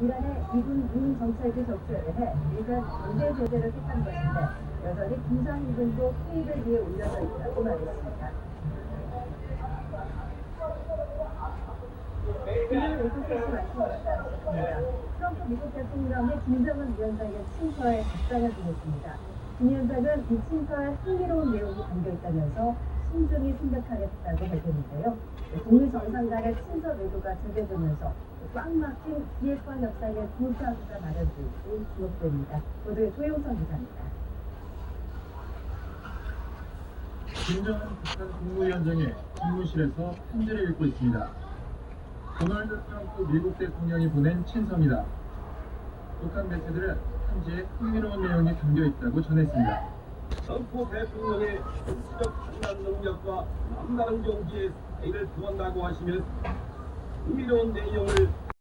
이란의 미군 군 정찰기 접수에 대해 일간 강제 제재를 택한 것인데 여전히 김상희군도 투입을 위해 올려져 있다고 말했습니다. 오늘 오토세스 말씀하셨습니다. 트럼프 미국 대통령의 김정은 위원장의 친서에 답장을 보냈습니다. 김 위원장은 이 친서에 흥미로운 내용이 담겨 있다면서 신중히 생각하겠다고 밝혔는데요. 북미 정상 간의 친서 외교가 재개되면서 꽉 막힌 비핵화 협상의 불사수가 마련될지 주목됩니다. 모두 조영선 기자입니다. 김정은 북한 국무위원장의 집무실에서 편지를 읽고 있습니다. 도널드 트럼프 미국 대통령이 보낸 친서입니다. 북한 매체들은 편지에 흥미로운 내용이 담겨 있다고 전했습니다. 트럼프 대통령의 정치적 판단 능력과 남다른 경지에 사이를 구한다고 하시면 흥미로운 내용을